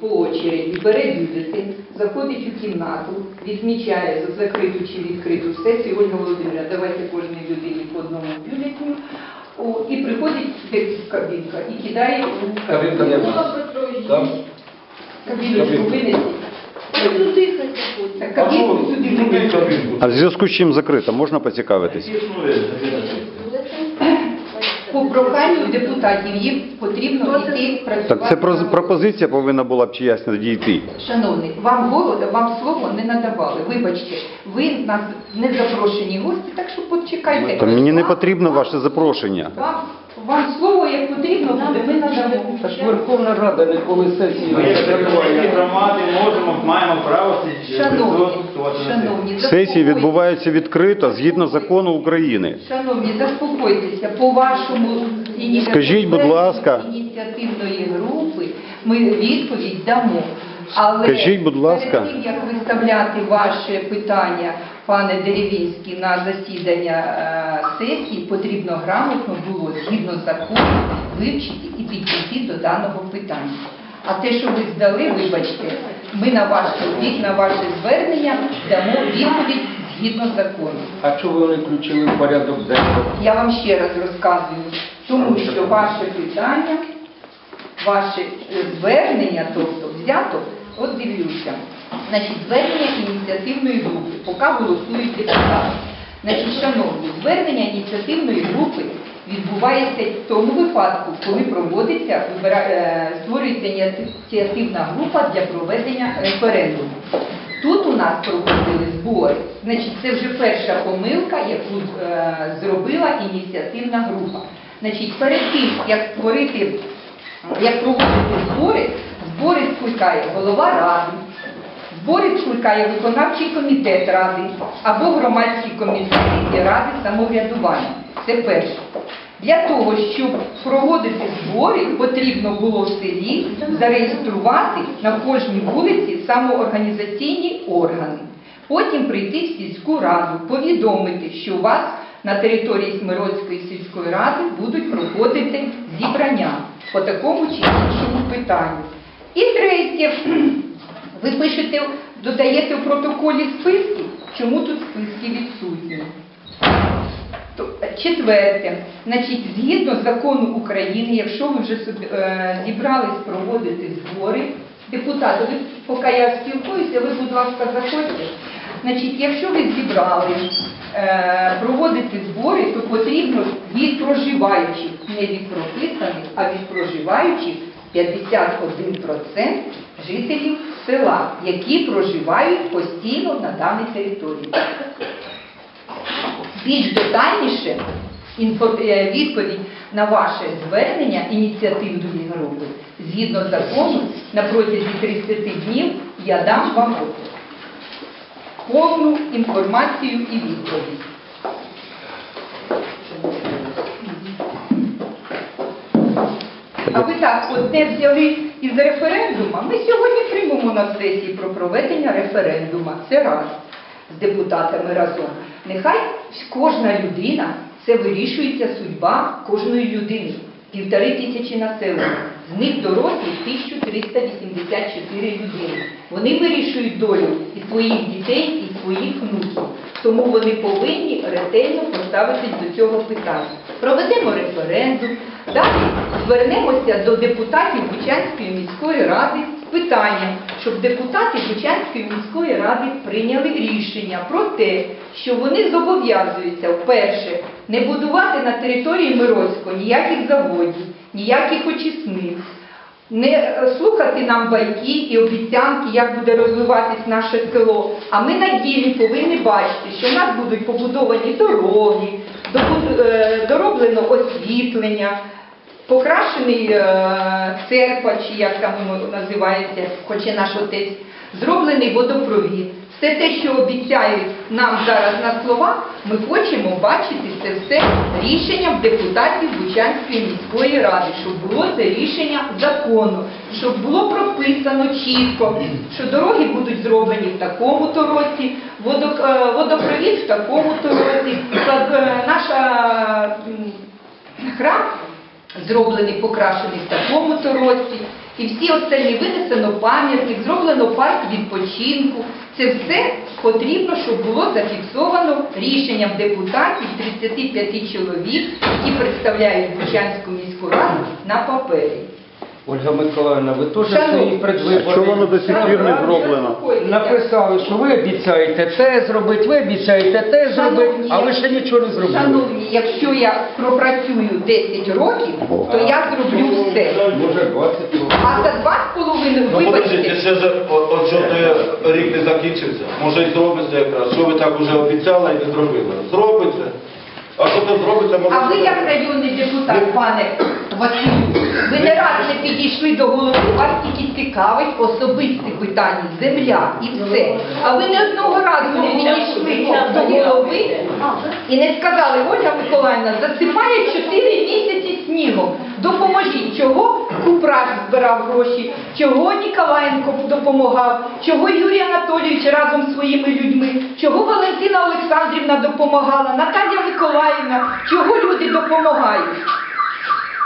по очереді бере бюлетень, заходить у кімнату, відмічає за закриту чи відкриту сесію. Ольга Володимирівна, давайте кожній людині по одному бюлетню. О, і приходить кабінка і кидає у Кабінка кабінку. Кабіночку винесі. Туди хай заходять. Так, Кабінку сюди. А в зв'язку з чим закрита? Можна поцікавитись? По проханню депутатів їм потрібно йти працювати. Так це про- пропозиція повинна була б чиясь надійти. Шановний, вам голода, вам слово не надавали. Вибачте, ви нас не запрошені гості, так що почекайте. Та мені не потрібно ваше запрошення. Вам, вам слово, як потрібно буде, ми надамо. Та ж Верховна Рада ніколи сесії Ми не як представники закриває. громади можемо, маємо право Шановні, сесії. шановні, Сесії заспокойтесь. відбуваються відкрито згідно закону України. Шановні, заспокойтеся, по вашому ініціативі- Скажіть, будь ласка. ініціативної групи ми відповідь дамо. Але Скажіть, будь ласка. перед тим, як виставляти ваше питання, пане Деревінський, на засідання е, сесії, потрібно грамотно було згідно закону вивчити і підійти до даного питання. А те, що ви здали, вибачте, ми на ваш від на ваше звернення дамо відповідь згідно закону. А чого ви не включили в порядок денний? Я вам ще раз розказую, тому що ваше питання, ваше е, звернення, тобто взято, от дивлюся, значить, звернення ініціативної групи, поки голосують депутати. Значить, шановні, звернення ініціативної групи відбувається в тому випадку, коли проводиться, е, створюється ініціативна група для проведення референдуму. Тут у нас проводили збори. Значить, це вже перша помилка, яку е, зробила ініціативна група. Значить, перед тим, як створити, як проводити збори, збори скликає голова ради, збори скликає виконавчий комітет ради або громадські і ради самоврядування. Це перше. Для того, щоб проводити збори, потрібно було в селі зареєструвати на кожній вулиці самоорганізаційні органи. Потім прийти в сільську раду, повідомити, що у вас на території Смиродської сільської ради будуть проходити зібрання по такому чи іншому питанню. І третє, ви пишете, додаєте в протоколі списки, чому тут списки відсутні. Четверте, значить, згідно закону України, якщо ви вже е, зібрались проводити збори, депутати, ви, поки я спілкуюся, ви, будь ласка, заходьте. Значить, якщо ви зібрали е, проводити збори, то потрібно від проживаючих, не від прописаних, а від проживаючих 51% жителів села, які проживають постійно на даній території. Більш детальніше е, відповідь на ваше звернення ініціативної групи згідно закону на протязі 30 днів я дам вам повну інформацію і відповідь. А ви так одне взяли із референдума. Ми сьогодні приймемо на сесії про проведення референдума. Це раз з депутатами разом. Нехай кожна людина, це вирішується судьба кожної людини. Півтори тисячі населення. З них дорослі 1384 людини. Вони вирішують долю і своїх дітей, і своїх внуків. Тому вони повинні ретельно поставитись до цього питання. Проведемо референдум, далі звернемося до депутатів Бучанської міської ради з питанням, щоб депутати Бучанської міської ради прийняли рішення про те, що вони зобов'язуються вперше не будувати на території Мироцького ніяких заводів, ніяких очисних, не слухати нам байки і обіцянки, як буде розвиватись наше село. А ми на ділі повинні бачити, що в нас будуть побудовані дороги, е, дороблено освітлення, покрашений е, церква, чи як там називається, хоче наш отець, зроблений водопровід. Все те, що обіцяють нам зараз на словах, ми хочемо бачити це все рішенням депутатів Бучанської міської ради, щоб було це рішення закону, щоб було прописано чітко, що дороги будуть зроблені в такому-то році, е, водопровід в такому-то році, е, наша храм зроблений, покрашений в такому-то році. І всі остальні винесено пам'ятник, зроблено парк відпочинку. Це все потрібно, щоб було зафіксовано рішенням депутатів 35 чоловік, які представляють Бучанську міську раду на папері. Ольга Миколаївна, ви теж Шановні. свої предвиборні Що воно до сих пір не зроблено? Написали, що ви обіцяєте те зробити, ви обіцяєте те зробити, а ви ще нічого не зробили. Шановні, якщо я пропрацюю 10 років, то я зроблю все. Може 20 років. А за два з половиною, Ну, подождіть, вибачте, ще ж о- от що той рік не закінчився. Може і зробиться якраз. Що ви так уже обіцяли і не зробили? Зробиться. А що то зробиться, може... а ви як районний депутат, пане Василю, ви не раз не підійшли до голови, вас тільки цікавить особисті питання, земля і все. А ви не одного разу не підійшли до голови і не сказали, Ольга Миколаївна, засипає 4 місяці снігом. Допоможіть, чого Купраш збирав гроші, чого Ніколаєнко допомагав, чого Юрій Анатолійович разом з своїми людьми, Олександрівна допомагала, Наталія Миколаївна, чого люди допомагають.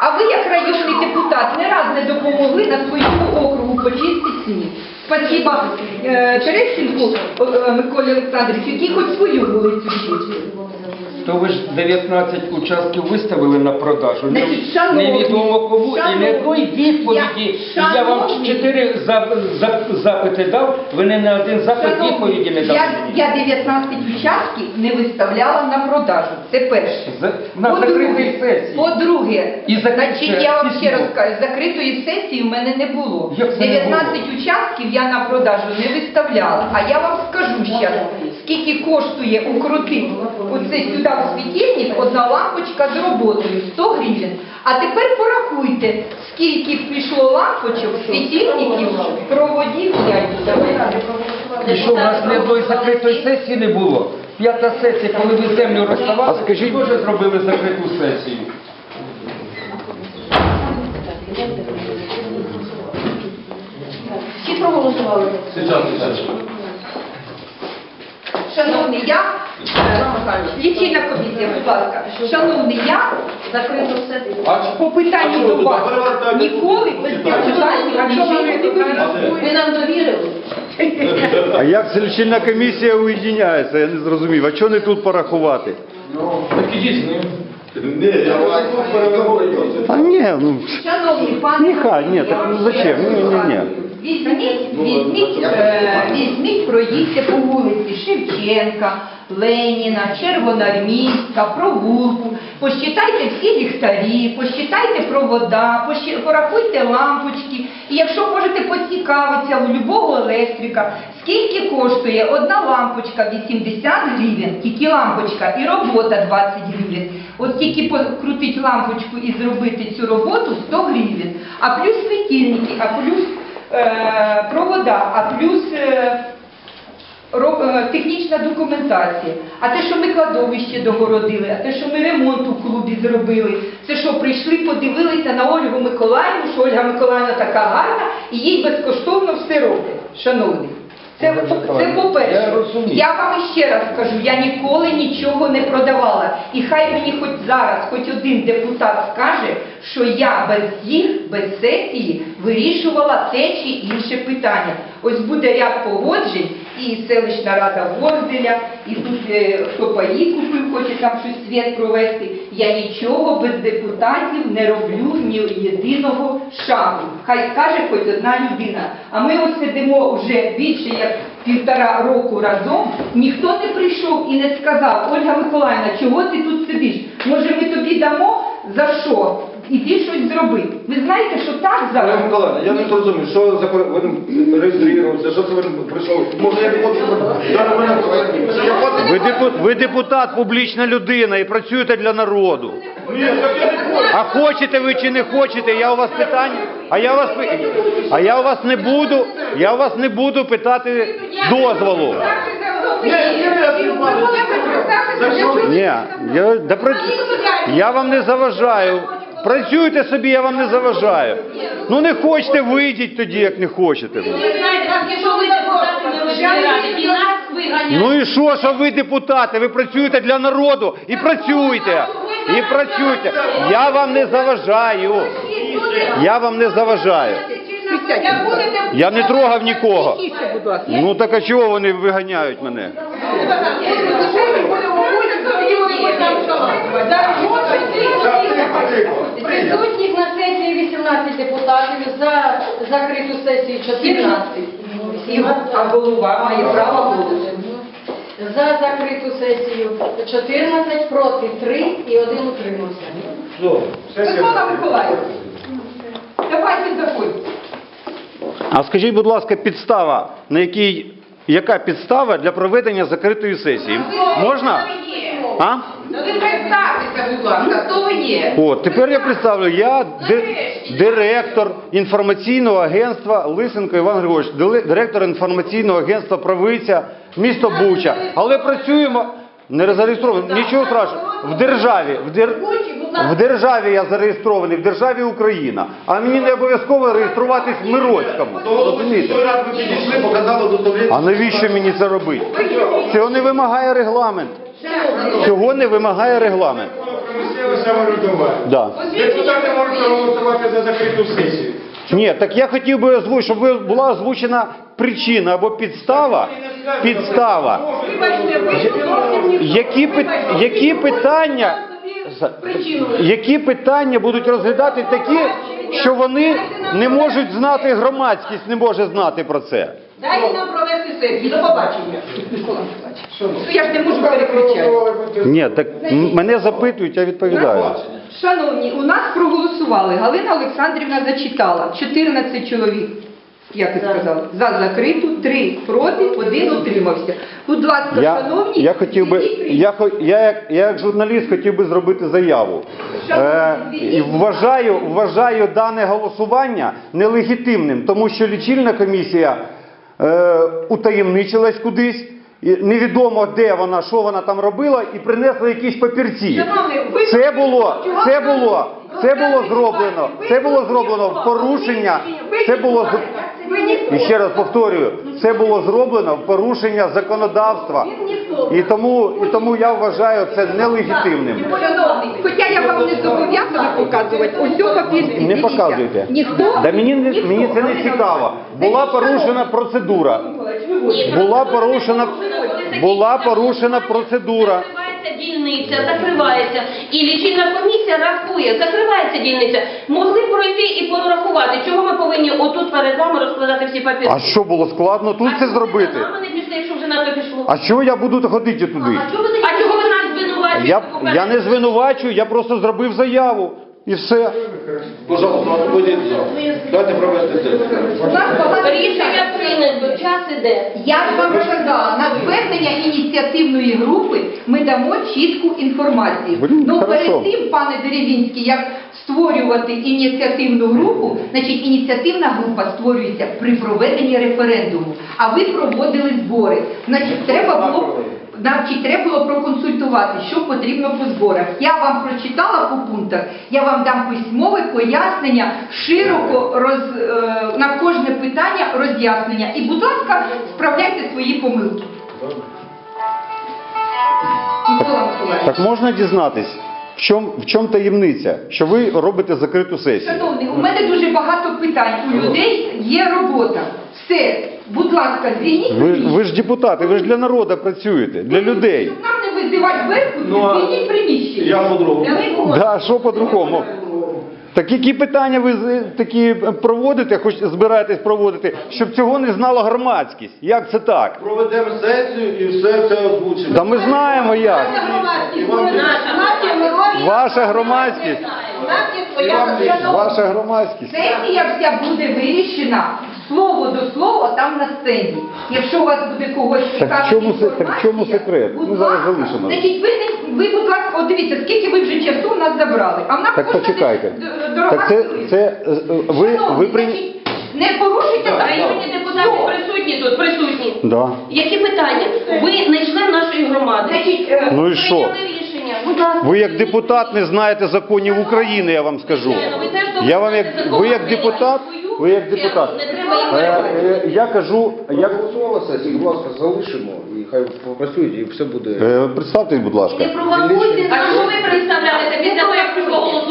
А ви, як районний депутат, не раз не допомогли на своєму округу почистити сніг. Спасіба е, Терещенку е, Миколі Олександровичу, який хоч свою вулицю чистив. То ви ж 19 участків виставили на продажу. Значить, шановні, Невідомо кому і не відповіді. я- І я вам шановні. чотири зап- зап- запити дав, ви не на один запит Шановні, відповіді не дали. я, мені. я 19 участків не виставляла на продажу. Це перше. За- на закритій сесії. По-друге, І закрите значить, я вам ще письмо. раз кажу, закритої сесії в мене не було. Як це не 19 участків я на продажу не виставляла. А я вам скажу зараз, скільки коштує укрутити оце сюди в світильник одна лампочка з роботою 100 гривень. А тепер порахуйте, скільки пішло лампочок, світильників, проводів. Я. І що в нас ні одної закритої сесії не було? П'ята сесія, коли ви землю розставали, А скажіть- теж зробили закриту сесію. Всі проголосували. Сейчас, сейчас. Шановний, я, е, лічильна комісія, будь ласка, шановний, я Закрито все. по питанню до вас ніколи без депутатів нічого Ви нам довірили. А як це лічильна комісія уєдиняється? Я не зрозумів. А чого не тут порахувати? Так ідіть з ним. Ні, я. А ні, ну Шановний пане, Нехай, ні, так ну зачем? Ні, ні, ні. Візьміть, візьміть, е, візьміть, проїдьте по вулиці Шевченка, Леніна, Червоноармійська, провулку, посчитайте всі ліхтарі, посчитайте провода, посчи- порахуйте лампочки. І якщо можете поцікавитися у любого електрика, скільки коштує одна лампочка 80 гривень, тільки лампочка і робота 20 гривень. От тільки покрутити лампочку і зробити цю роботу 100 гривень, а плюс світильники, а плюс провода, а плюс е, е, технічна документація. А те, що ми кладовище догородили, а те, що ми ремонт у клубі зробили, це що прийшли, подивилися на Ольгу Миколаївну, що Ольга Миколаївна така гарна і їй безкоштовно все роблять. Шановні. Це, це по-перше. я. Я вам ще раз скажу, я ніколи нічого не продавала. І хай мені хоч зараз, хоч один депутат скаже, що я без їх, без сесії вирішувала те чи інше питання. Ось буде ряд погоджень, і селищна рада Ворзеля, і тут е, хто паї купив, хоче там щось світ провести. Я нічого без депутатів не роблю ні єдиного шагу. Хай скаже хоч одна людина. А ми ось сидимо вже більше як півтора року разом. Ніхто не прийшов і не сказав, Ольга Миколаївна, чого ти тут сидиш? Може ми тобі дамо за що? Іди щось зроби. Ви знаєте, що так зараз? Олег Миколаївна, я не зрозумів, що за ви реєструєтеся, що це ви прийшов? Може я не хочу, зараз мене я хочу. Ви, депу, ви депутат, публічна людина і працюєте для народу. Ні, так я не хочу. А хочете ви чи не хочете, я у вас питання, а я у вас пи- а я у вас не буду, я у вас не буду питати дозволу. Ні, я, да, прац- я вам не заважаю. Працюйте собі, я вам не заважаю. Ну не хочете, вийдіть тоді, як не хочете. Ну і що, що ви депутати? Ви працюєте для народу і працюйте. і працюйте. Я вам не заважаю. Я вам не заважаю. Я не трогав нікого. Ну так а чого вони виганяють мене? Присутніх на сесії 18 депутатів за закриту сесію 14. І а голова має право голосу. За закриту сесію 14, проти 3 і один утримався. Микола Миколаївич, давайте заходьте. А скажіть, будь ласка, підстава, на якій яка підстава для проведення закритої сесії? Можна? А? Ну ви представтеся, будь ласка, хто ви є? О, тепер я представлю, я ди- директор інформаційного агентства Лисенко Іван Григорович, дили- директор інформаційного агентства Правиця, місто Буча. Але працюємо не зареєстрований, нічого страшного. В державі, в, дер... в державі я зареєстрований, в державі Україна. А мені не обов'язково реєструватись в Мироцькому. Розумієте? Раз ви підійшли, показали. А навіщо мені це робити? Цього не вимагає регламент. Цього не вимагає регламент. Да. Депутати можуть проголосувати за закриту сесію. Ні, так я хотів би озвучити, щоб була озвучена причина або підстава. Підстава. Які, пит- які питання, які питання будуть розглядати такі, що вони не можуть знати, громадськість не може знати про це. Дайте нам провести сесію. До побачення. Я ж не можу перекричати. Ні, так мене запитують, я відповідаю. Шановні, у нас проголосували. Галина Олександрівна зачитала 14 чоловік. Як ви сказали, за закриту, 3 проти, один утримався. Будь ласка, Я, шановні, я хотів би, звільніть я, хо- я, як, я як журналіст хотів би зробити заяву. Е, і вважаю, вважаю дане голосування нелегітимним, тому що лічильна комісія е, утаємничилась кудись. і Невідомо де вона, що вона там робила, і принесла якісь папірці. Шановний, ви- Це було, це було, це було зроблено, це було зроблено в порушення. Це було і ще раз повторюю, це було зроблено в порушення законодавства. І тому, і тому я вважаю це нелегітимним. Хоча я вам не зобов'язана показувати, ось цього папір. Не показуйте. Ніхто? Да мені, Ніхто. мені це не цікаво. Була порушена процедура. Була порушена, була порушена процедура. Закривається дільниця, закривається. І лічильна комісія рахує, закривається дільниця. Могли пройти і порахувати. Чого ми повинні отут перед вами розкладати всі папіри? А що було складно тут це зробити? А не пішли, якщо вже на то пішло. А що я буду ходити туди? А чого ви, а чого ви нас звинувачуєте? Я, я не звинувачую, я просто зробив заяву. І все. Пожалуйста, вводіть за. Дайте провести це нас багато Рішення прийнято, час іде. Я ж вам сказала, на звернення ініціативної групи ми дамо чітку інформацію. Блін, ну хорошо. перед тим, пане Деревінський, як створювати ініціативну групу, значить ініціативна група створюється при проведенні референдуму, а ви проводили збори. Значить, треба було. Значить, треба було проконсультувати, що потрібно по зборах. Я вам прочитала по пунктах, я вам дам письмове пояснення, широко роз, е, на кожне питання роз'яснення. І, будь ласка, справляйте свої помилки. Так можна дізнатись, в чому в чому таємниця, що ви робите закриту сесію? Шановний, у мене дуже багато питань. У людей є робота. Все, будь ласка, звільніть. Ви, ви ж депутати, ви ж для народу працюєте, для людей. Щоб нам не визивати верху, Ну, а звільніть приміщення. Я по-другому. Них Да, що по-другому? Так які питання ви з- такі проводите, хоч збираєтесь проводити, щоб цього не знала громадськість? Як це так? Проведемо сесію і все це озвучимо. Та ми знаємо як. Ваша громадськість. Ваша громадськість. Сесія вся буде вирішена слово до слова там на сцені. Якщо у вас буде когось се- так в чому секрет? Ми зараз залишимо. Значить, ви, не- ви, будь ласка, от дивіться, скільки ви вже часу в нас забрали. А в нас Так почекайте. д- дорога Так це, хвилина. це е, ви, ви Шановні, при... значить, не порушуйте Районні депутати присутні тут, присутні. Да. Які питання? Ви не член нашої громади. Значить, е, Ну і що? Прийняли рішення. Будь ласка. Ви як депутат не знаєте законів України, я вам скажу. Ви теж Я вам як ви як депутат, ви як депутат. Не треба їх Е, е, Я кажу, я Голосувала сесія, будь ласка, залишимо і хай попрацюють, і все буде. Е, представтесь, будь ласка. Не провокуйте. А що ви представляєте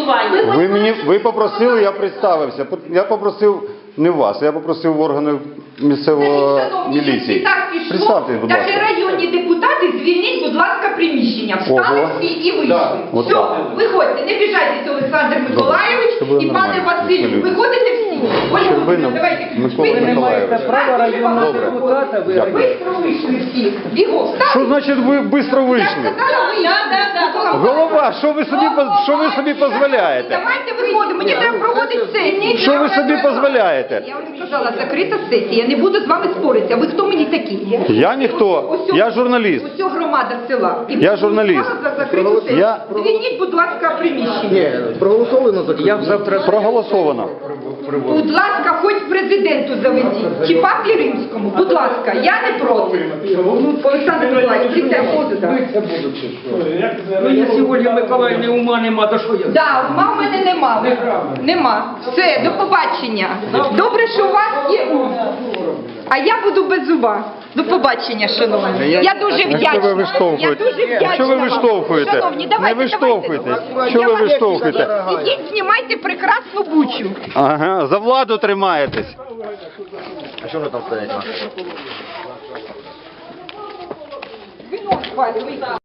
голосування. Ви мені ви попросили, я представився. Я попросив не вас, я попросив органи місцевого міліції. Так пішло, Представтесь, будь ласка. районні депутати, звільніть, будь ласка, приміщення. Встали Ого. всі і вийшли. Да, от Все, так. виходьте, не біжайтеся, Олександр Миколаївич буде і пане нормально, Василю. абсолютно. Виходите всі. Ольга Щоб ви Володимирівна, давайте. Микола Ви- Миколаївич. маєте право районного Добре. депутата ви Бистро вийшли всі. Бігом, встали. Що значить ви швидко вийшли? Голова, що ви собі поз- що ви собі дозволяєте? Давайте виходимо, мені треба проводити сесію. Що ви собі дозволяєте? Я вам сказала, закрита сесія, я не буду з вами споритися. Ви хто мені такі? Я ніхто, я журналіст. Ось громада села. І Я журналіст. Я- Звільніть, будь ласка, приміщення. Ні, проголосовано за. Я завтра Проголосовано. Будь ласка, хоч президенту заведіть, чи папі римському, будь ласка, я не проти. Олександр Миколаївич, сюди. Ну, якщо Ольги Миколаївни ума нема, то що я? Да, ума в мене нема. Нема. Все, до побачення. Добре, що у вас є ум. А я буду без зуба. До побачення, шановні. Я дуже А вдячна. що ви виштовхуєте? Я дуже вдячна Що ви виштовхуєте? Шановні, давайте, Не виштовхуйте. давайте. Що ви виштовхуєте? Ідіть, знімайте прекрасну бучу. Ага, за владу тримаєтесь. А що ви Вино спалюйте.